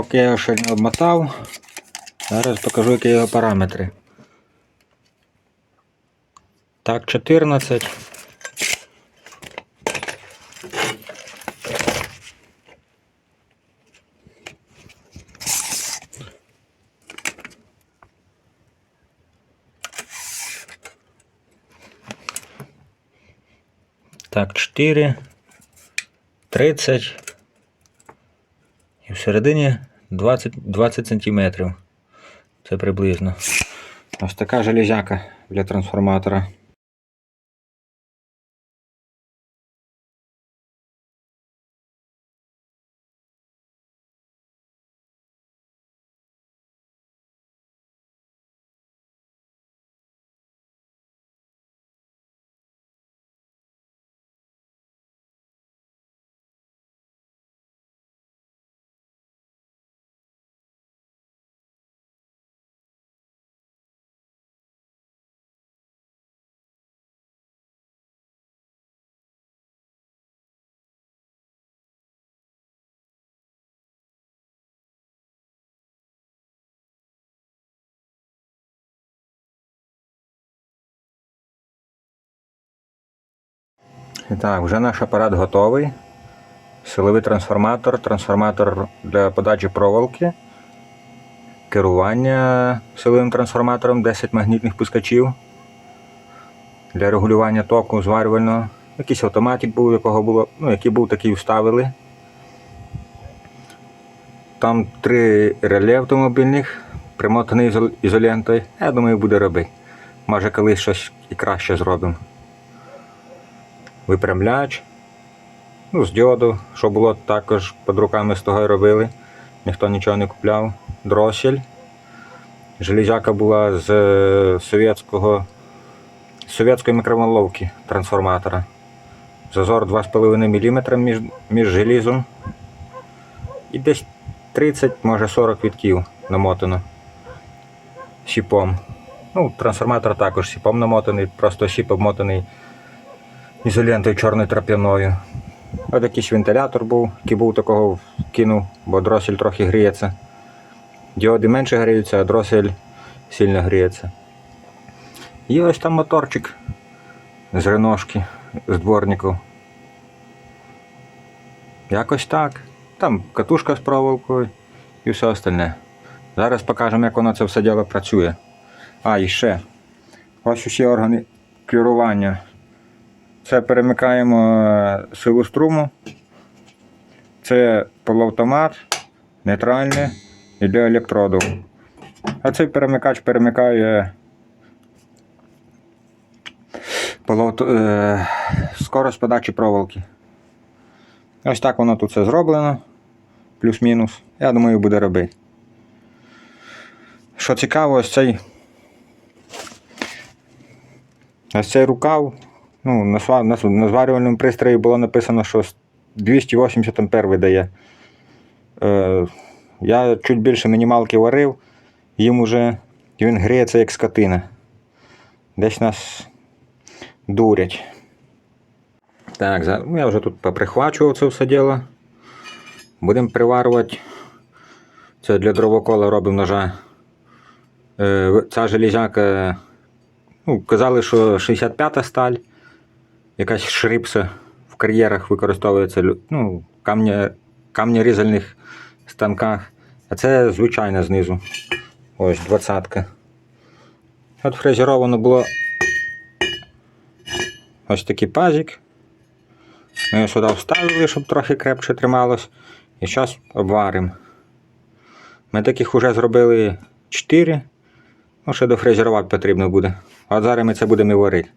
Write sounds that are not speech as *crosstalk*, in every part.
Поки я його ще не обмотав, зараз покажу, які його параметри. Так, 14. Так, 4, 30 і всередині 20, 20 сантиметрів. Це приблизно. Ось така железяка для трансформатора. Так, вже наш апарат готовий. Силовий трансформатор, трансформатор для подачі проволоки, керування силовим трансформатором, 10 магнітних пускачів для регулювання току зварювального. Якийсь автоматик був, якого було, ну, який був, такий вставили. Там три реле автомобільних, примотаний ізол- ізолентою. Я думаю, буде робити. Може колись щось і краще зробимо. Випрямляч. Ну, з діоду, що було також під руками з того й робили. Ніхто нічого не купляв. Дросель. Железяка була з е, совєтського, совєтської мікроволновки трансформатора. Зазор 2,5 мм між, між желізом. І десь 30, може 40 вітків намотано щіпом. Ну, трансформатор також щіпом намотаний, просто щіп обмотаний ізолентою чорною трап'яною. От якийсь вентилятор був, який був такого кинув, бо дросель трохи гріється. Діоди менше гріються, а дросель сильно гріється. І ось там моторчик з реношки, з дворників. Якось так. Там катушка з проволокою і все остальне. Зараз покажемо, як воно це все діло працює. А, і ще. Ось усі органи керування. Це перемикаємо е, силу струму. Це полуавтомат, нейтральне і для електроду. А цей перемикач перемикає е... скорость подачі проволоки. Ось так воно тут все зроблено. Плюс-мінус. Я думаю, буде робити. Що цікаво, ось цей. Ось цей рукав. Ну, на, на, зварювальному пристрої було написано, що 280 ампер видає. Е, я чуть більше мінімалки варив, їм уже він гріється як скотина. Десь нас дурять. Так, ну, я вже тут поприхвачував це все діло. Будемо приварювати. Це для дровокола робимо ножа. Е, ця железяка, ну, казали, що 65-та сталь якась шрипса в кар'єрах використовується ну, камня, камнерізальних станках. А це звичайна знизу. Ось двадцятка. От фрезеровано було ось такий пазик. Ми його сюди вставили, щоб трохи крепше трималось. І зараз обваримо. Ми таких вже зробили 4. Ну, ще дофрезерувати потрібно буде. А зараз ми це будемо і варити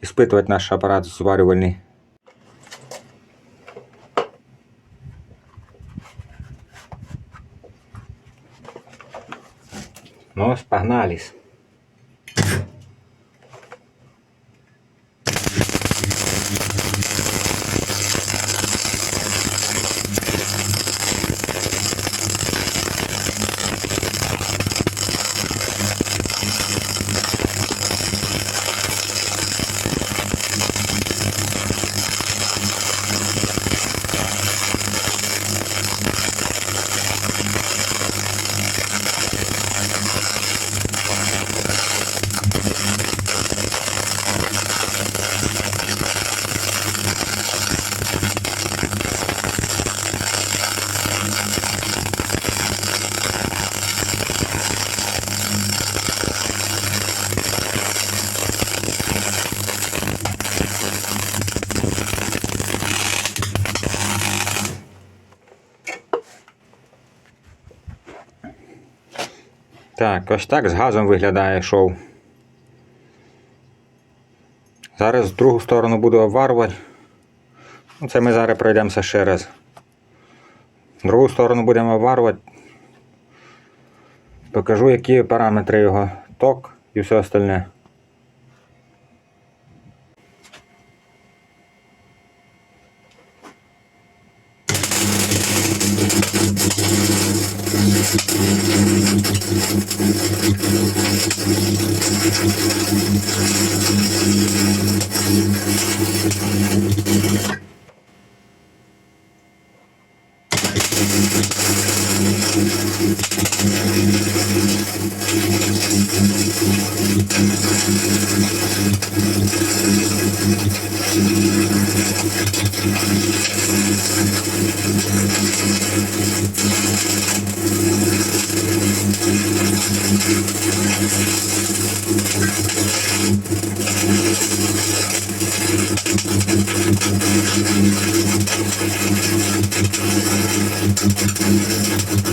іспитувати наш аппарат сваривальный. Ну, ось Так, ось так з газом виглядає шоу. Зараз з другу сторону буду обварвати. Ну, Це ми зараз пройдемося ще раз. Другу сторону будемо обварювати. Покажу, які параметри його ток і все остальне. Thank you. Так,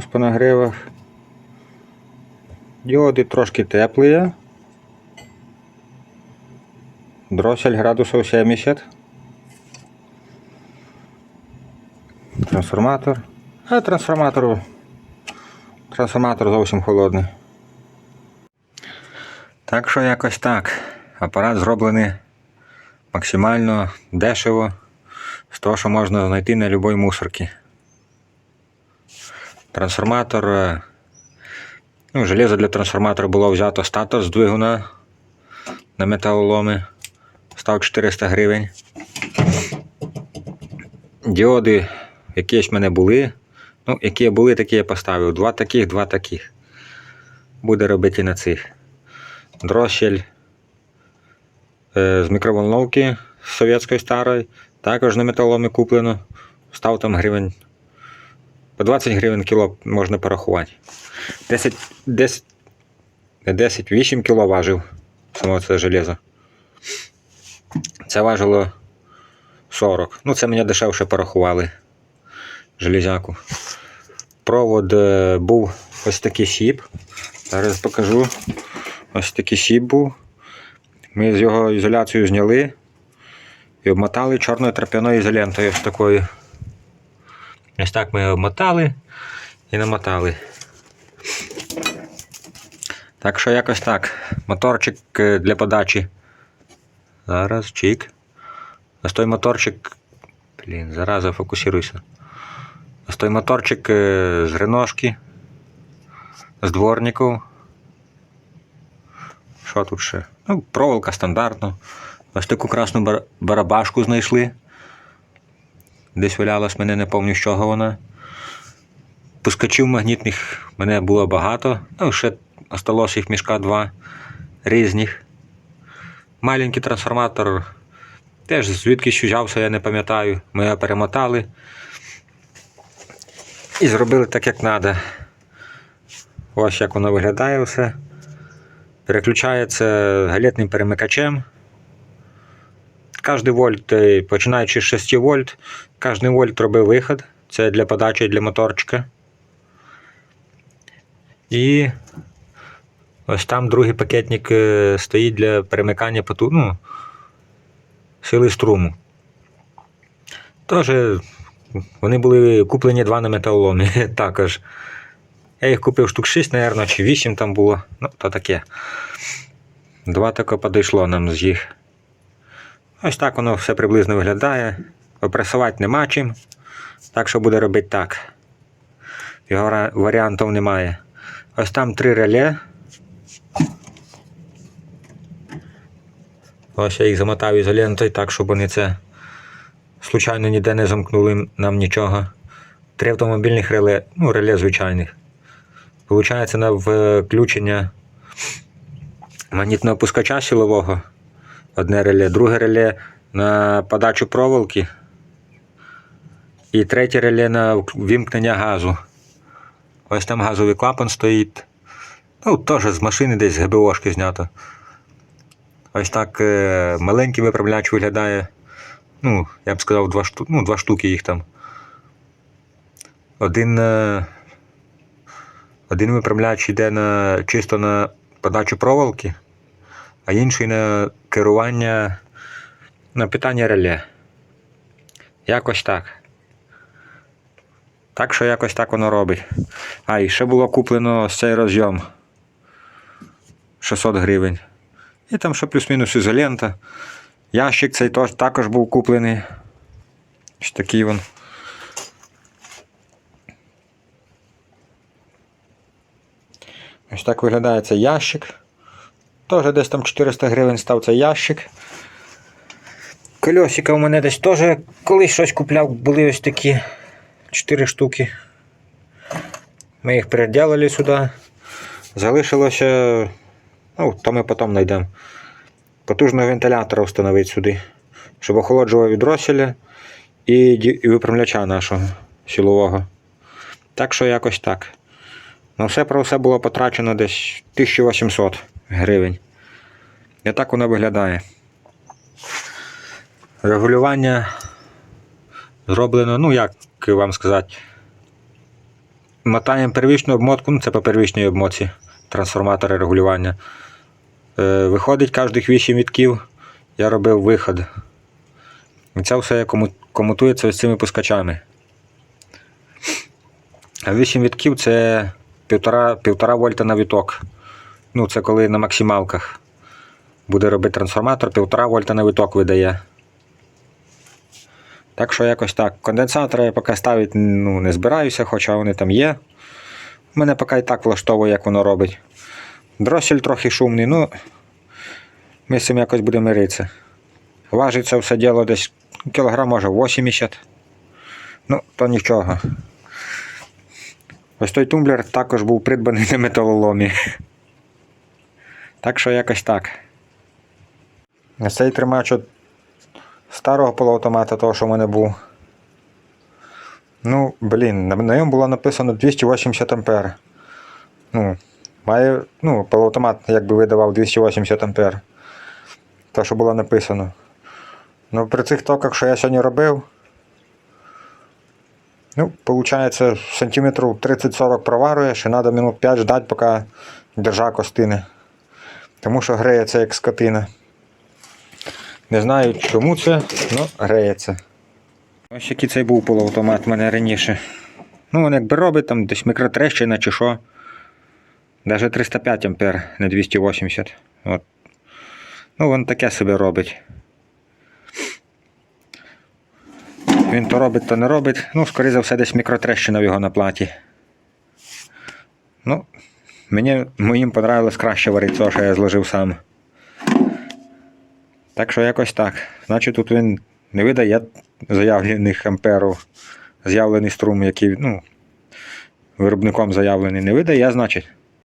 Нас по нагрівах? Діоди трошки теплі. Дросель градусів 70. Трансформатор. А трансформатор. Трансформатор зовсім холодний. Так що якось так. Апарат зроблений максимально дешево з того, що можна знайти на будь-якій мусорці. Трансформатор. Ну, железо для трансформатора було взято статус з двигуна на металоломи. Став 400 гривень. Діоди якісь в мене були. Ну, які були, такі я поставив. Два таких, два таких. Буде робити на цих. Дрощель е, з мікроволновки з совєтської старої. Також на металоломі куплено. Став там гривень по 20 гривень кіло можна порахувати. 10, 10, не 10, 8 кіло важив само це железо. Це важило 40. Ну, це мені дешевше порахували железяку. Провод е, був ось такий щіп. Зараз покажу. Ось такий щіп був. Ми з його ізоляцію зняли і обмотали чорною трап'яною ізолентою такою. Ось так ми обмотали і намотали. Так що якось так. Моторчик е, для подачі. Зараз, чик. Ось той моторчик. Блін, зараза, фокусируйся. Ось той моторчик е, з реношки. З дворників. Що тут ще? Ну, проволока стандартно. Ось таку красну барабашку знайшли. Десь валялась мене, не пам'ятаю, з чого вона. Пускачів магнітних мене було багато. Ну, ще осталось їх мішка два різних. Маленький трансформатор. Теж звідки взявся, я не пам'ятаю. Ми його перемотали. І зробили так, як треба. Ось як воно виглядає все. Переключається галетним перемикачем. Кожний вольт, е, починаючи з 6 вольт, кожний вольт робить виход. Це для подачі для моторчика. І ось там другий пакетник е, стоїть для перемикання поту... ну, сили струму. Тож вони були куплені два на металоломі *laughs* також. Я їх купив штук 6, мабуть, чи 8 там було. Ну, то таке. Два тако подійшло нам з їх. Ось так воно все приблизно виглядає. Опресувати нема чим. Так що буде робити так. Його варіантів немає. Ось там три реле. Ось я їх замотав ізолентою так, щоб вони це случайно ніде не замкнули нам нічого. Три автомобільних реле, ну, реле звичайних. Получається на включення магнітного пускача силового. Одне реле, друге реле на подачу проволоки. І третє реле на вімкнення газу. Ось там газовий клапан стоїть. Ну, теж з машини десь ГБОшки знято. Ось так е, маленький виправляч виглядає. Ну, я б сказав, два, шту... ну, два штуки їх там. Один, е, один виправляч йде на, чисто на подачу проволоки, а інший на керування на питання реле. Якось так. Так що якось так воно робить. А, і ще було куплено ось цей розйом 600 гривень. І там ще плюс-мінус ізолента. Ящик цей також був куплений. Ось такий він. Ось так виглядає цей ящик. Теж десь там 400 гривень став цей ящик. Кольосика у мене десь теж колись щось купляв, були ось такі 4 штуки. Ми їх переділили сюди. Залишилося. Ну, то ми потім знайдемо. Потужного вентилятора встановити сюди, щоб охолоджував від і, виправляча нашого силового. Так що якось так. На все про все було потрачено десь 1800 гривень. І так воно виглядає. Регулювання зроблено, ну як вам сказати, мотаємо первічну обмотку, ну це по первічній обмотці трансформатора регулювання. Е, виходить кожних 8 вітків, я робив виход. І це все комутується з цими пускачами. А 8 вітків це 1,5 1,5 вольта на віток. Ну, це коли на максималках буде робити трансформатор, 1,5 вольта на віток видає. Так що якось так. Конденсатори я поки ставити ну, не збираюся, хоча вони там є. Мене поки і так влаштовує, як воно робить. Дросель трохи шумний, ну ми з цим якось будемо миритися. Важить це все діло десь кілограм, може 80. Ну, то нічого. Ось той тумблер також був придбаний на металоломі. Так що якось так. Цей тримач от старого полуавтомата, того, що в мене був. Ну, блін, на, ньому було написано 280 ампер. Ну, має, ну, полуавтомат якби видавав 280 ампер. Те, що було написано. Ну, при цих токах, що я сьогодні робив, ну, виходить, сантиметрів 30-40 проварує, ще треба минут 5 ждати, поки держак остине. Тому що греється як скотина. Не знаю, чому це, але греється. Ось який цей був полуавтомат в мене раніше. Ну, він якби робить там десь мікротрещина чи що. Даже 305 ампер, не 280. От. Ну, він таке собі робить. Він то робить, то не робить. Ну, скоріше за все, десь мікротрещина в його на платі. Ну, мені моїм понравилось краще варити то, що я зложив сам. Так що якось так. Значить, тут він не видає заявлених амперу, заявлений струм, який ну, виробником заявлений, не видає, значить.